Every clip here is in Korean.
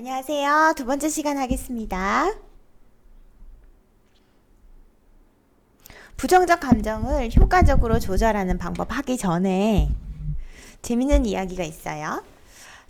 안녕하세요. 두 번째 시간 하겠습니다. 부정적 감정을 효과적으로 조절하는 방법 하기 전에 재밌는 이야기가 있어요.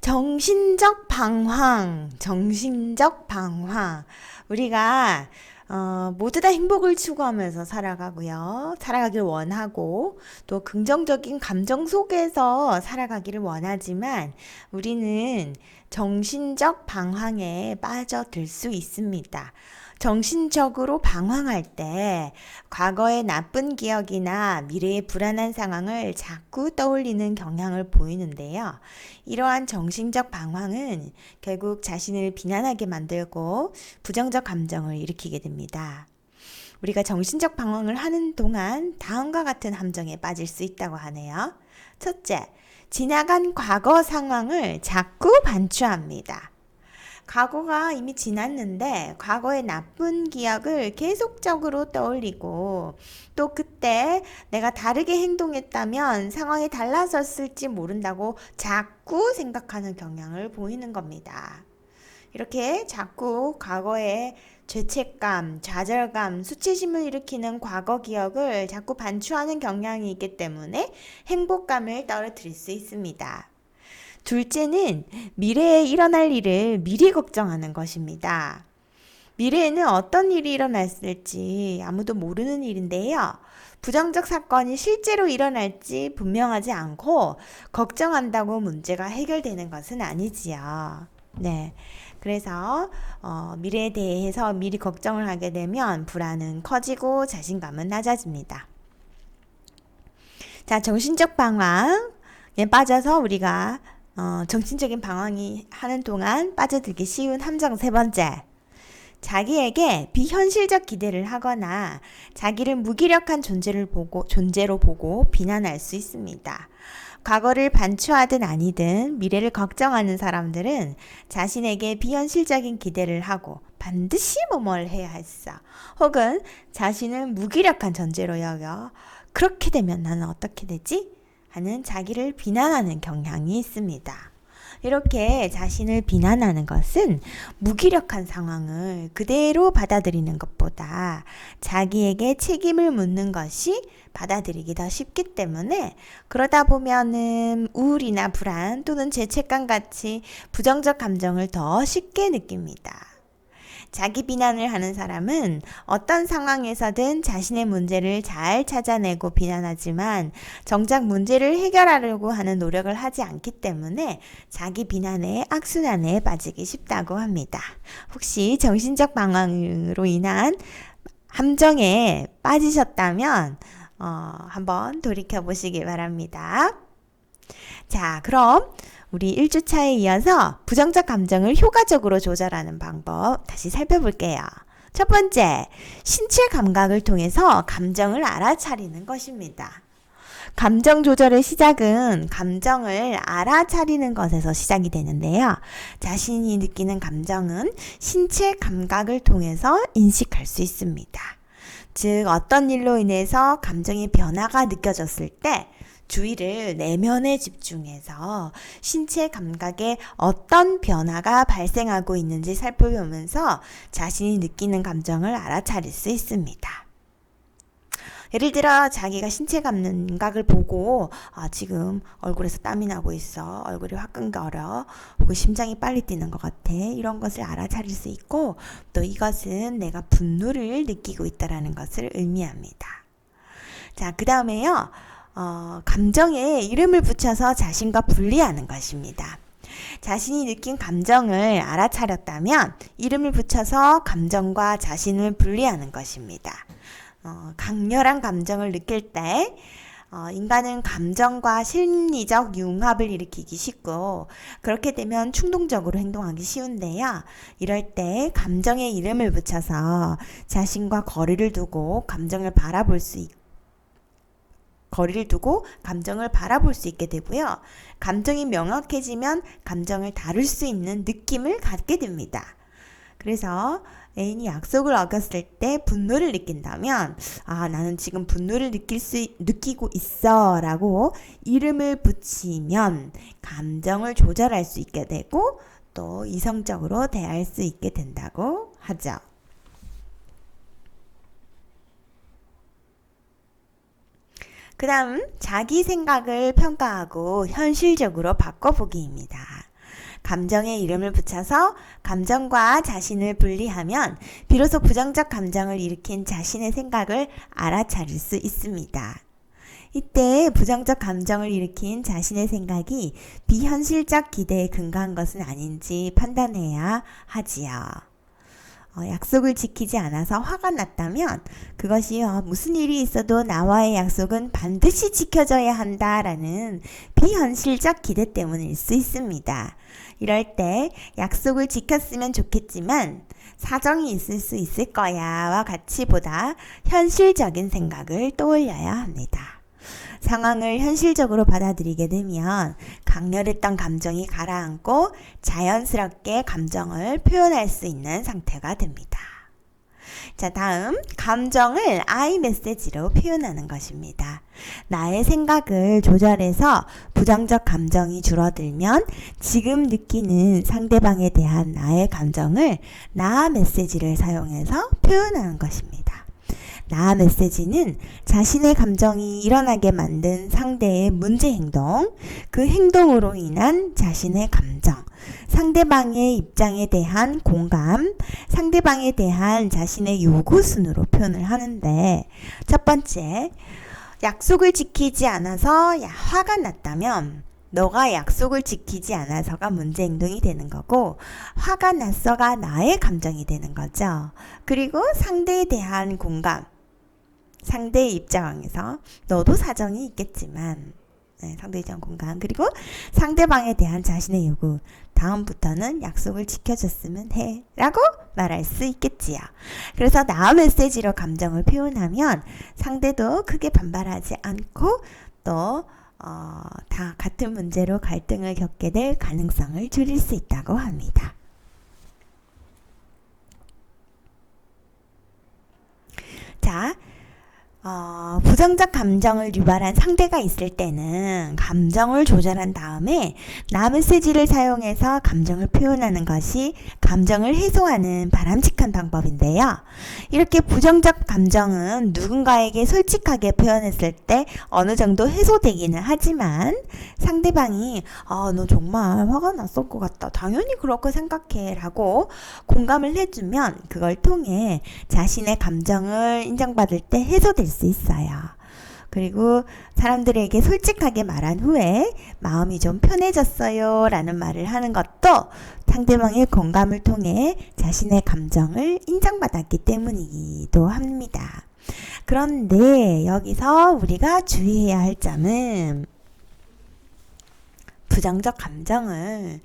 정신적 방황, 정신적 방황. 우리가 어, 모두 다 행복을 추구하면서 살아가고요. 살아가길 원하고 또 긍정적인 감정 속에서 살아가기를 원하지만 우리는 정신적 방황에 빠져들 수 있습니다. 정신적으로 방황할 때 과거의 나쁜 기억이나 미래의 불안한 상황을 자꾸 떠올리는 경향을 보이는데요. 이러한 정신적 방황은 결국 자신을 비난하게 만들고 부정적 감정을 일으키게 됩니다. 우리가 정신적 방황을 하는 동안 다음과 같은 함정에 빠질 수 있다고 하네요. 첫째, 지나간 과거 상황을 자꾸 반추합니다. 과거가 이미 지났는데 과거의 나쁜 기억을 계속적으로 떠올리고 또 그때 내가 다르게 행동했다면 상황이 달라졌을지 모른다고 자꾸 생각하는 경향을 보이는 겁니다. 이렇게 자꾸 과거의 죄책감, 좌절감, 수치심을 일으키는 과거 기억을 자꾸 반추하는 경향이 있기 때문에 행복감을 떨어뜨릴 수 있습니다. 둘째는 미래에 일어날 일을 미리 걱정하는 것입니다. 미래에는 어떤 일이 일어났을지 아무도 모르는 일인데요. 부정적 사건이 실제로 일어날지 분명하지 않고 걱정한다고 문제가 해결되는 것은 아니지요. 네. 그래서 어, 미래에 대해서 미리 걱정을 하게 되면 불안은 커지고 자신감은 낮아집니다. 자, 정신적 방황에 빠져서 우리가 어, 정신적인 방황이 하는 동안 빠져들기 쉬운 함정 세 번째. 자기에게 비현실적 기대를 하거나 자기를 무기력한 존재를 보고, 존재로 보고 비난할 수 있습니다. 과거를 반추하든 아니든 미래를 걱정하는 사람들은 자신에게 비현실적인 기대를 하고 반드시 뭐뭘 해야 했어. 혹은 자신을 무기력한 존재로 여겨. 그렇게 되면 나는 어떻게 되지? 하는 자기를 비난하는 경향이 있습니다. 이렇게 자신을 비난하는 것은 무기력한 상황을 그대로 받아들이는 것보다 자기에게 책임을 묻는 것이 받아들이기 더 쉽기 때문에 그러다 보면은 우울이나 불안 또는 죄책감 같이 부정적 감정을 더 쉽게 느낍니다. 자기 비난을 하는 사람은 어떤 상황에서든 자신의 문제를 잘 찾아내고 비난하지만 정작 문제를 해결하려고 하는 노력을 하지 않기 때문에 자기 비난의 악순환에 빠지기 쉽다고 합니다. 혹시 정신적 방황으로 인한 함정에 빠지셨다면 어, 한번 돌이켜 보시기 바랍니다. 자, 그럼 우리 1주차에 이어서 부정적 감정을 효과적으로 조절하는 방법 다시 살펴볼게요. 첫 번째, 신체 감각을 통해서 감정을 알아차리는 것입니다. 감정 조절의 시작은 감정을 알아차리는 것에서 시작이 되는데요. 자신이 느끼는 감정은 신체 감각을 통해서 인식할 수 있습니다. 즉, 어떤 일로 인해서 감정의 변화가 느껴졌을 때 주의를 내면에 집중해서 신체 감각에 어떤 변화가 발생하고 있는지 살펴보면서 자신이 느끼는 감정을 알아차릴 수 있습니다. 예를 들어 자기가 신체 감각을 보고 아, 지금 얼굴에서 땀이 나고 있어 얼굴이 화끈거려 혹은 심장이 빨리 뛰는 것 같아 이런 것을 알아차릴 수 있고 또 이것은 내가 분노를 느끼고 있다라는 것을 의미합니다. 자, 그 다음에요. 어, 감정에 이름을 붙여서 자신과 분리하는 것입니다. 자신이 느낀 감정을 알아차렸다면 이름을 붙여서 감정과 자신을 분리하는 것입니다. 어, 강렬한 감정을 느낄 때 어, 인간은 감정과 심리적 융합을 일으키기 쉽고 그렇게 되면 충동적으로 행동하기 쉬운데요. 이럴 때 감정의 이름을 붙여서 자신과 거리를 두고 감정을 바라볼 수 있고 거리를 두고 감정을 바라볼 수 있게 되고요. 감정이 명확해지면 감정을 다룰 수 있는 느낌을 갖게 됩니다. 그래서 애인이 약속을 어겼을 때 분노를 느낀다면 아 나는 지금 분노를 느낄 수 느끼고 있어라고 이름을 붙이면 감정을 조절할 수 있게 되고 또 이성적으로 대할 수 있게 된다고 하죠. 그 다음, 자기 생각을 평가하고 현실적으로 바꿔보기입니다. 감정의 이름을 붙여서 감정과 자신을 분리하면 비로소 부정적 감정을 일으킨 자신의 생각을 알아차릴 수 있습니다. 이때 부정적 감정을 일으킨 자신의 생각이 비현실적 기대에 근거한 것은 아닌지 판단해야 하지요. 어, 약속을 지키지 않아서 화가 났다면 그것이 어, 무슨 일이 있어도 나와의 약속은 반드시 지켜져야 한다라는 비현실적 기대 때문일 수 있습니다. 이럴 때 약속을 지켰으면 좋겠지만 사정이 있을 수 있을 거야와 같이 보다 현실적인 생각을 떠올려야 합니다. 상황을 현실적으로 받아들이게 되면 강렬했던 감정이 가라앉고 자연스럽게 감정을 표현할 수 있는 상태가 됩니다. 자, 다음 감정을 I 메시지로 표현하는 것입니다. 나의 생각을 조절해서 부정적 감정이 줄어들면 지금 느끼는 상대방에 대한 나의 감정을 나 메시지를 사용해서 표현하는 것입니다. 나 메시지는 자신의 감정이 일어나게 만든 상대의 문제 행동, 그 행동으로 인한 자신의 감정, 상대방의 입장에 대한 공감, 상대방에 대한 자신의 요구 순으로 표현을 하는데, 첫 번째, 약속을 지키지 않아서 야, 화가 났다면, 너가 약속을 지키지 않아서가 문제 행동이 되는 거고, 화가 났어가 나의 감정이 되는 거죠. 그리고 상대에 대한 공감, 상대의 입장에서 너도 사정이 있겠지만 네, 상대의 입장 공간 그리고 상대방에 대한 자신의 요구 다음부터는 약속을 지켜줬으면 해 라고 말할 수 있겠지요. 그래서 나 메시지로 감정을 표현하면 상대도 크게 반발하지 않고 또 어, 다 같은 문제로 갈등을 겪게 될 가능성을 줄일 수 있다고 합니다. 자, 어, 부정적 감정을 유발한 상대가 있을 때는 감정을 조절한 다음에 나 메시지를 사용해서 감정을 표현하는 것이 감정을 해소하는 바람직한 방법인데요. 이렇게 부정적 감정은 누군가에게 솔직하게 표현했을 때 어느 정도 해소되기는 하지만 상대방이 아, 너 정말 화가 났을 것 같다. 당연히 그렇게 생각해. 라고 공감을 해주면 그걸 통해 자신의 감정을 인정받을 때 해소될 수 있어요. 그리고 사람들에게 솔직하게 말한 후에 마음이 좀 편해졌어요 라는 말을 하는 것도 상대방의 공감을 통해 자신의 감정을 인정받았기 때문이기도 합니다. 그런데 여기서 우리가 주의해야 할 점은 부정적 감정을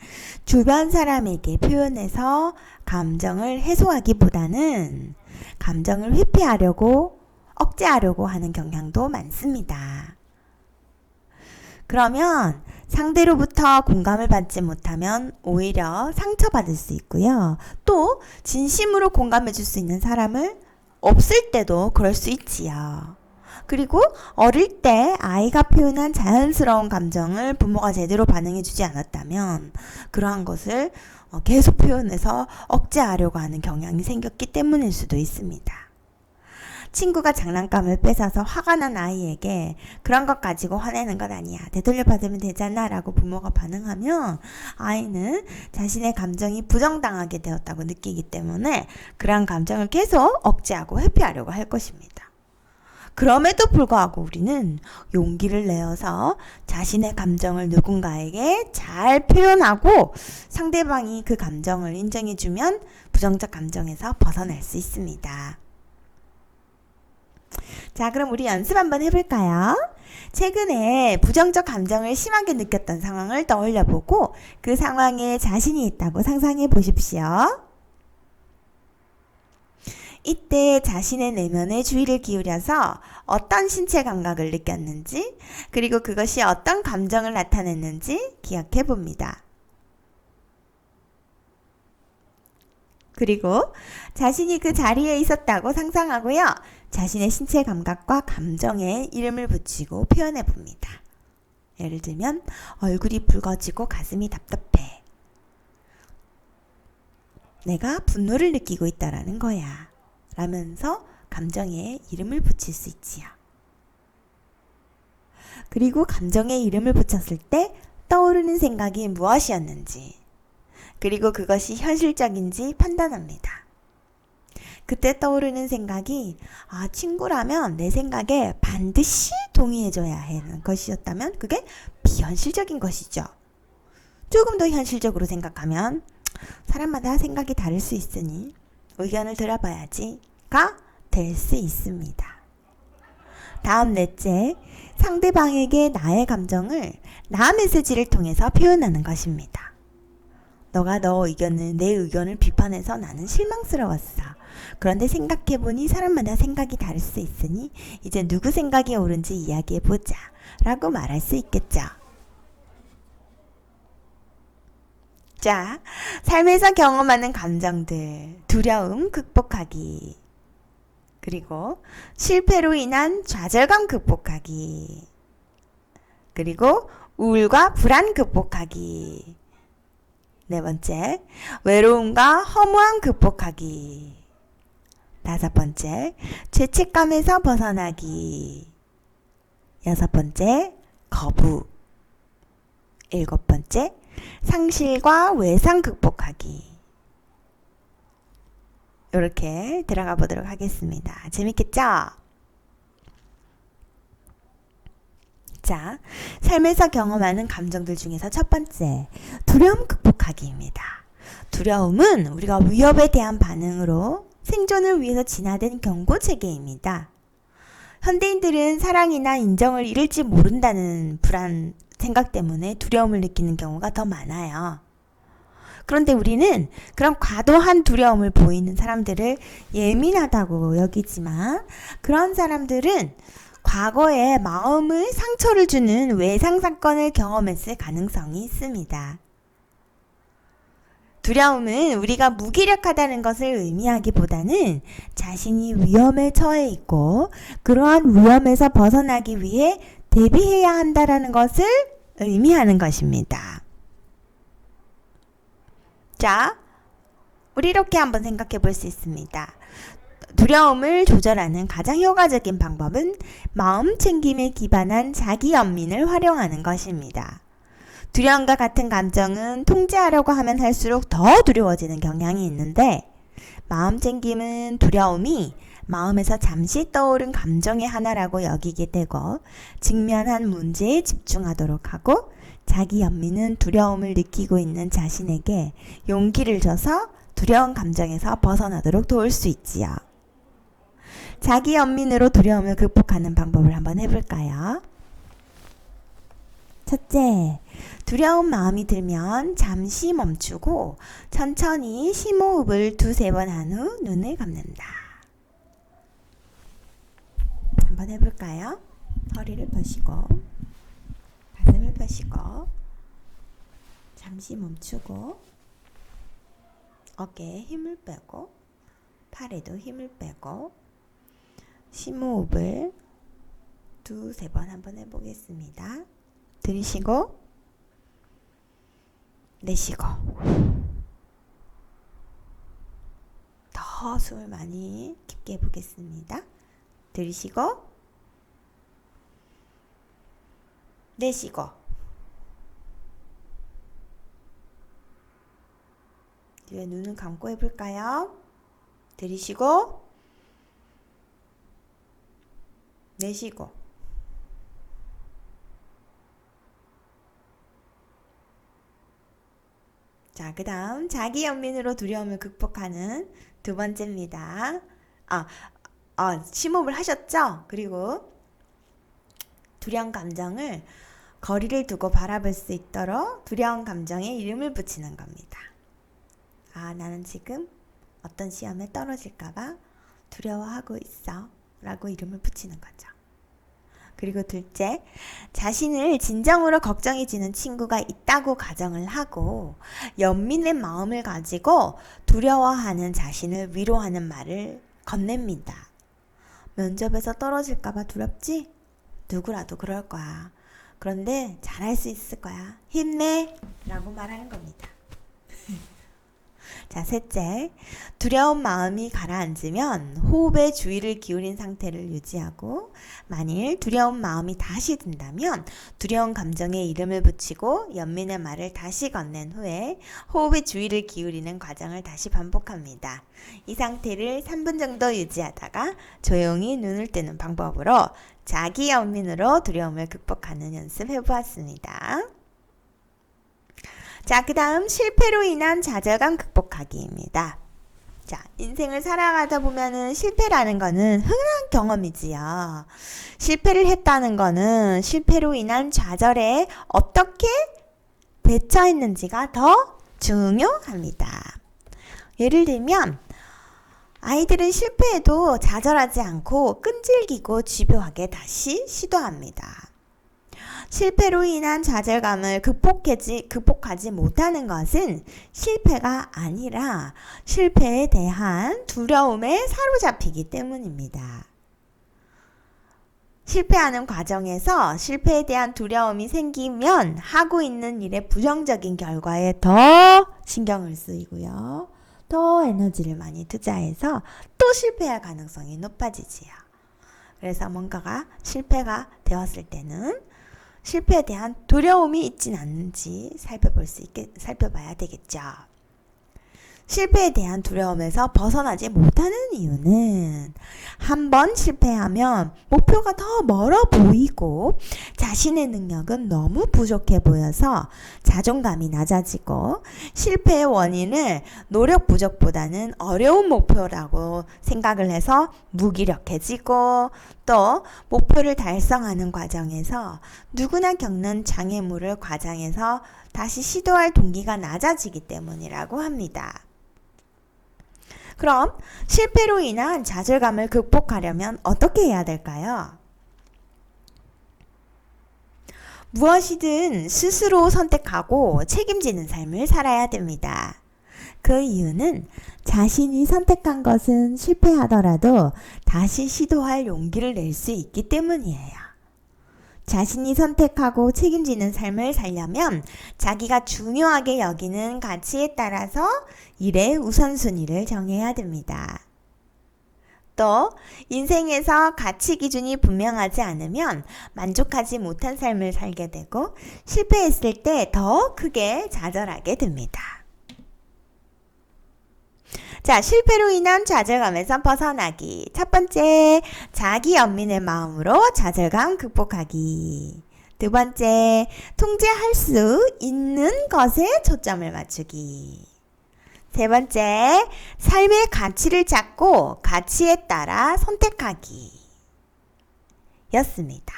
주변 사람에게 표현해서 감정을 해소하기보다는 감정을 회피하려고 억제하려고 하는 경향도 많습니다. 그러면 상대로부터 공감을 받지 못하면 오히려 상처받을 수 있고요. 또 진심으로 공감해 줄 수 있는 사람을 없을 때도 그럴 수 있지요. 그리고 어릴 때 아이가 표현한 자연스러운 감정을 부모가 제대로 반응해 주지 않았다면 그러한 것을 계속 표현해서 억제하려고 하는 경향이 생겼기 때문일 수도 있습니다. 친구가 장난감을 뺏어서 화가 난 아이에게 그런 것 가지고 화내는 건 아니야. 되돌려 받으면 되잖아. 라고 부모가 반응하면 아이는 자신의 감정이 부정당하게 되었다고 느끼기 때문에 그러한 감정을 계속 억제하고 회피하려고 할 것입니다. 그럼에도 불구하고 우리는 용기를 내어서 자신의 감정을 누군가에게 잘 표현하고 상대방이 그 감정을 인정해주면 부정적 감정에서 벗어날 수 있습니다. 자, 그럼 우리 연습 한번 해볼까요? 최근에 부정적 감정을 심하게 느꼈던 상황을 떠올려 보고 그 상황에 자신이 있다고 상상해 보십시오. 이때 자신의 내면에 주의를 기울여서 어떤 신체 감각을 느꼈는지, 그리고 그것이 어떤 감정을 나타냈는지 기억해 봅니다. 그리고 자신이 그 자리에 있었다고 상상하고요. 자신의 신체 감각과 감정에 이름을 붙이고 표현해 봅니다. 예를 들면 얼굴이 붉어지고 가슴이 답답해. 내가 분노를 느끼고 있다라는 거야. 라면서 감정에 이름을 붙일 수 있지요. 그리고 감정에 이름을 붙였을 때 떠오르는 생각이 무엇이었는지, 그리고 그것이 현실적인지 판단합니다. 그때 떠오르는 생각이, 아, 친구라면 내 생각에 반드시 동의해줘야 하는 것이었다면 그게 비현실적인 것이죠. 조금 더 현실적으로 생각하면, 사람마다 생각이 다를 수 있으니 의견을 들어봐야지가 될 수 있습니다. 다음 넷째, 상대방에게 나의 감정을 나 메시지를 통해서 표현하는 것입니다. 너가 너 의견을, 내 의견을 비판해서 나는 실망스러웠어. 그런데 생각해보니 사람마다 생각이 다를 수 있으니 이제 누구 생각이 옳은지 이야기해보자. 라고 말할 수 있겠죠. 자, 삶에서 경험하는 감정들, 두려움 극복하기. 그리고 실패로 인한 좌절감 극복하기. 그리고 우울과 불안 극복하기. 네 번째, 외로움과 허무함 극복하기. 다섯 번째, 죄책감에서 벗어나기. 여섯 번째, 거부. 일곱 번째, 상실과 외상 극복하기. 이렇게 들어가 보도록 하겠습니다. 재밌겠죠? 자, 삶에서 경험하는 감정들 중에서 첫 번째, 두려움 극복하기입니다. 두려움은 우리가 위협에 대한 반응으로 생존을 위해서 진화된 경고 체계입니다. 현대인들은 사랑이나 인정을 잃을지 모른다는 불안 생각 때문에 두려움을 느끼는 경우가 더 많아요. 그런데 우리는 그런 과도한 두려움을 보이는 사람들을 예민하다고 여기지만 그런 사람들은 과거에 마음을 상처를 주는 외상 사건을 경험했을 가능성이 있습니다. 두려움은 우리가 무기력하다는 것을 의미하기보다는 자신이 위험에 처해 있고 그러한 위험에서 벗어나기 위해 대비해야 한다라는 것을 의미하는 것입니다. 자, 우리 이렇게 한번 생각해 볼 수 있습니다. 두려움을 조절하는 가장 효과적인 방법은 마음 챙김에 기반한 자기 연민을 활용하는 것입니다. 두려움과 같은 감정은 통제하려고 하면 할수록 더 두려워지는 경향이 있는데 마음 챙김은 두려움이 마음에서 잠시 떠오른 감정의 하나라고 여기게 되고 직면한 문제에 집중하도록 하고 자기 연민은 두려움을 느끼고 있는 자신에게 용기를 줘서 두려운 감정에서 벗어나도록 도울 수 있지요. 자기 연민으로 두려움을 극복하는 방법을 한번 해볼까요? 첫째, 두려운 마음이 들면 잠시 멈추고 천천히 심호흡을 두세 번 한 후 눈을 감는다. 한번 해볼까요? 허리를 펴시고 가슴을 펴시고 잠시 멈추고 어깨에 힘을 빼고 팔에도 힘을 빼고 심호흡을 두세 번 한번 해보겠습니다. 들이쉬고 내쉬고 더 숨을 많이 깊게 해보겠습니다. 들이쉬고 내쉬고 이제 눈은 감고 해볼까요? 들이쉬고 내쉬고 자, 그 다음 자기 연민으로 두려움을 극복하는 두 번째입니다. 아, 아, 심호흡을 하셨죠? 그리고 두려운 감정을 거리를 두고 바라볼 수 있도록 두려운 감정에 이름을 붙이는 겁니다. 아, 나는 지금 어떤 시험에 떨어질까봐 두려워하고 있어. 라고 이름을 붙이는 거죠. 그리고 둘째, 자신을 진정으로 걱정해지는 친구가 있다고 가정을 하고 연민의 마음을 가지고 두려워하는 자신을 위로하는 말을 건넵니다. 면접에서 떨어질까봐 두렵지? 누구라도 그럴 거야. 그런데 잘할 수 있을 거야. 힘내! 라고 말하는 겁니다. 자, 셋째. 두려운 마음이 가라앉으면 호흡에 주의를 기울인 상태를 유지하고 만일 두려운 마음이 다시 든다면 두려운 감정에 이름을 붙이고 연민의 말을 다시 건넨 후에 호흡에 주의를 기울이는 과정을 다시 반복합니다. 이 상태를 3분 정도 유지하다가 조용히 눈을 뜨는 방법으로 자기 연민으로 두려움을 극복하는 연습 해 보았습니다. 자, 그 다음 실패로 인한 좌절감 극복하기입니다. 자, 인생을 살아가다 보면은 실패라는 거는 흔한 경험이지요. 실패를 했다는 거는 실패로 인한 좌절에 어떻게 대처했는지가 더 중요합니다. 예를 들면, 아이들은 실패해도 좌절하지 않고 끈질기고 집요하게 다시 시도합니다. 실패로 인한 좌절감을 극복하지, 극복하지 못하는 것은 실패가 아니라 실패에 대한 두려움에 사로잡히기 때문입니다. 실패하는 과정에서 실패에 대한 두려움이 생기면 하고 있는 일에 부정적인 결과에 더 신경을 쓰이고요. 더 에너지를 많이 투자해서 또 실패할 가능성이 높아지지요. 그래서 뭔가가 실패가 되었을 때는 실패에 대한 두려움이 있진 않는지 살펴볼 수 있게 살펴봐야 되겠죠. 실패에 대한 두려움에서 벗어나지 못하는 이유는 한 번 실패하면 목표가 더 멀어 보이고 자신의 능력은 너무 부족해 보여서 자존감이 낮아지고 실패의 원인을 노력 부족보다는 어려운 목표라고 생각을 해서 무기력해지고 또 목표를 달성하는 과정에서 누구나 겪는 장애물을 과장해서 다시 시도할 동기가 낮아지기 때문이라고 합니다. 그럼 실패로 인한 좌절감을 극복하려면 어떻게 해야 될까요? 무엇이든 스스로 선택하고 책임지는 삶을 살아야 됩니다. 그 이유는 자신이 선택한 것은 실패하더라도 다시 시도할 용기를 낼 수 있기 때문이에요. 자신이 선택하고 책임지는 삶을 살려면 자기가 중요하게 여기는 가치에 따라서 일의 우선순위를 정해야 됩니다. 또 인생에서 가치 기준이 분명하지 않으면 만족하지 못한 삶을 살게 되고 실패했을 때 더 크게 좌절하게 됩니다. 자, 실패로 인한 좌절감에서 벗어나기. 첫 번째, 자기 연민의 마음으로 좌절감 극복하기. 두 번째, 통제할 수 있는 것에 초점을 맞추기. 세 번째, 삶의 가치를 찾고 가치에 따라 선택하기. 였습니다.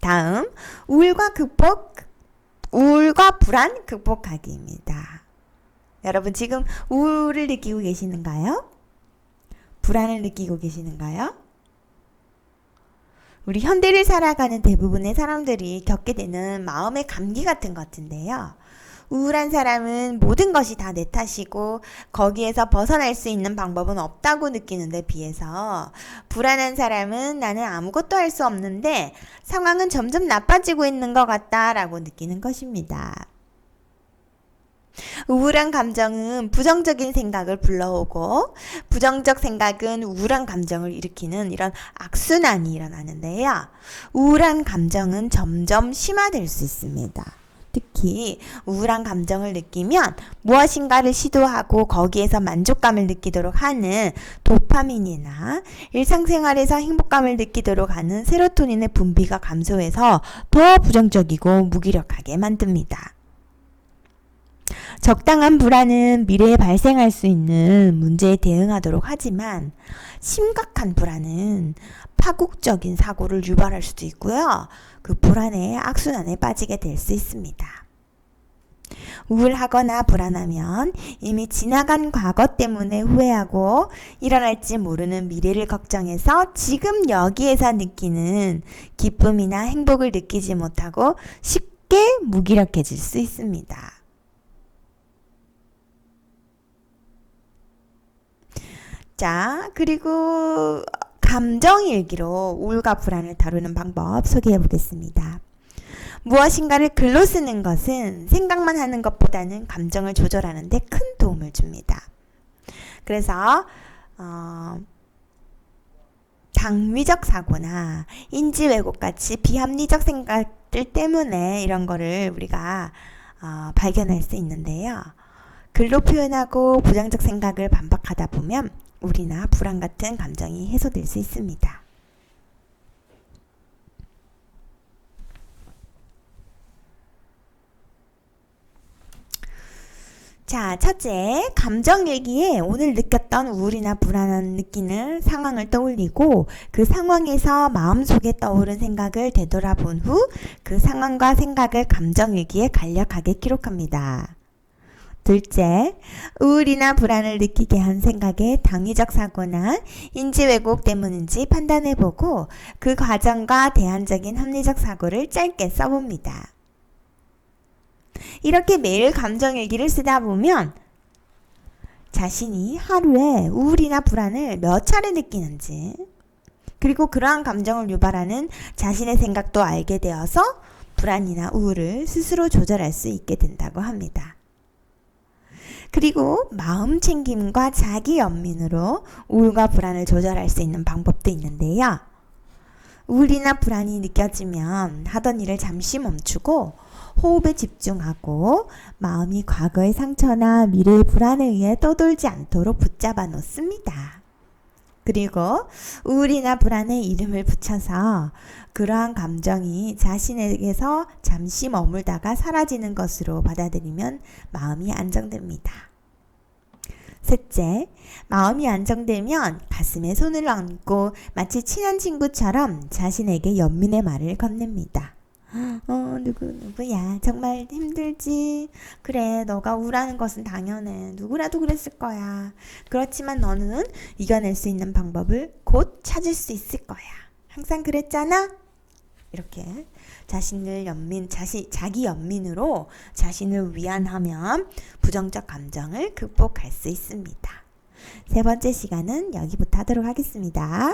다음, 우울과 극복 우울과 불안 극복하기입니다. 여러분 지금 우울을 느끼고 계시는가요? 불안을 느끼고 계시는가요? 우리 현대를 살아가는 대부분의 사람들이 겪게 되는 마음의 감기 같은 것 같은데요. 우울한 사람은 모든 것이 다 내 탓이고 거기에서 벗어날 수 있는 방법은 없다고 느끼는 데 비해서 불안한 사람은 나는 아무것도 할 수 없는데 상황은 점점 나빠지고 있는 것 같다라고 느끼는 것입니다. 우울한 감정은 부정적인 생각을 불러오고 부정적 생각은 우울한 감정을 일으키는 이런 악순환이 일어나는데요. 우울한 감정은 점점 심화될 수 있습니다. 특히 우울한 감정을 느끼면 무엇인가를 시도하고 거기에서 만족감을 느끼도록 하는 도파민이나 일상생활에서 행복감을 느끼도록 하는 세로토닌의 분비가 감소해서 더 부정적이고 무기력하게 만듭니다. 적당한 불안은 미래에 발생할 수 있는 문제에 대응하도록 하지만 심각한 불안은 파국적인 사고를 유발할 수도 있고요. 그 불안의 악순환에 빠지게 될 수 있습니다. 우울하거나 불안하면 이미 지나간 과거 때문에 후회하고 일어날지 모르는 미래를 걱정해서 지금 여기에서 느끼는 기쁨이나 행복을 느끼지 못하고 쉽게 무기력해질 수 있습니다. 자, 그리고 감정 일기로 우울과 불안을 다루는 방법 소개해 보겠습니다. 무엇인가를 글로 쓰는 것은 생각만 하는 것보다는 감정을 조절하는 데 큰 도움을 줍니다. 그래서 어, 당위적 사고나 인지 왜곡 같이 비합리적 생각들 때문에 이런 거를 우리가 어, 발견할 수 있는데요. 글로 표현하고 부정적 생각을 반박하다 보면 우리나 불안 같은 감정이 해소될 수 있습니다. 자, 첫째, 감정 일기에 오늘 느꼈던 우울이나 불안한 느끼는 상황을 떠올리고 그 상황에서 마음속에 떠오른 생각을 되돌아본 후 그 상황과 생각을 감정 일기에 간략하게 기록합니다. 둘째, 우울이나 불안을 느끼게 한 생각의 당위적 사고나 인지 왜곡 때문인지 판단해 보고 그 과정과 대안적인 합리적 사고를 짧게 써봅니다. 이렇게 매일 감정 일기를 쓰다 보면 자신이 하루에 우울이나 불안을 몇 차례 느끼는지 그리고 그러한 감정을 유발하는 자신의 생각도 알게 되어서 불안이나 우울을 스스로 조절할 수 있게 된다고 합니다. 그리고 마음 챙김과 자기 연민으로 우울과 불안을 조절할 수 있는 방법도 있는데요. 우울이나 불안이 느껴지면 하던 일을 잠시 멈추고 호흡에 집중하고 마음이 과거의 상처나 미래의 불안에 의해 떠돌지 않도록 붙잡아 놓습니다. 그리고 우울이나 불안에 이름을 붙여서 그러한 감정이 자신에게서 잠시 머물다가 사라지는 것으로 받아들이면 마음이 안정됩니다. 셋째, 마음이 안정되면 가슴에 손을 얹고 마치 친한 친구처럼 자신에게 연민의 말을 건넵니다. 어, 누구, 누구야. 정말 힘들지. 그래, 너가 우울하는 것은 당연해. 누구라도 그랬을 거야. 그렇지만 너는 이겨낼 수 있는 방법을 곧 찾을 수 있을 거야. 항상 그랬잖아? 이렇게 자신을 연민, 자시, 자기 연민으로 자신을 위안하면 부정적 감정을 극복할 수 있습니다. 세 번째 시간은 여기부터 하도록 하겠습니다.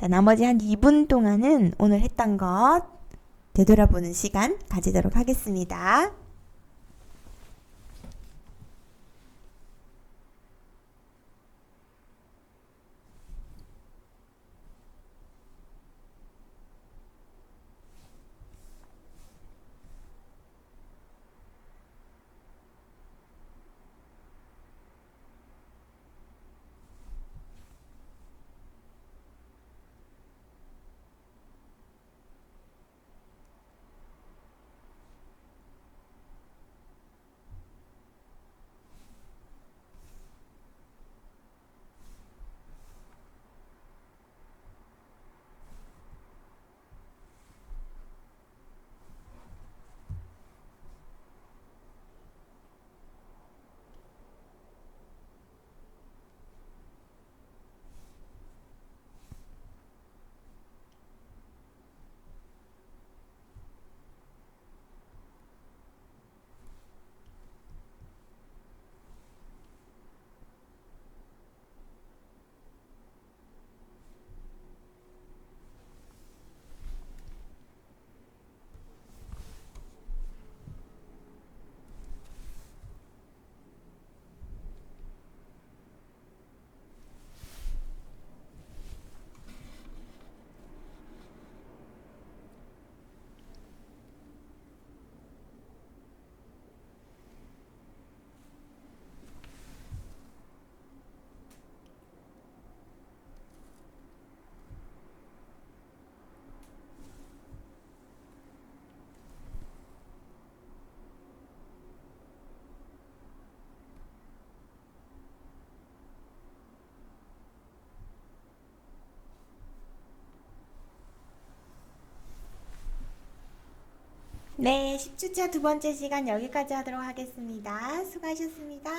자, 나머지 한 2분 동안은 오늘 했던 것 되돌아보는 시간 가지도록 하겠습니다. 네, 10주차 두 번째 시간 여기까지 하도록 하겠습니다. 수고하셨습니다.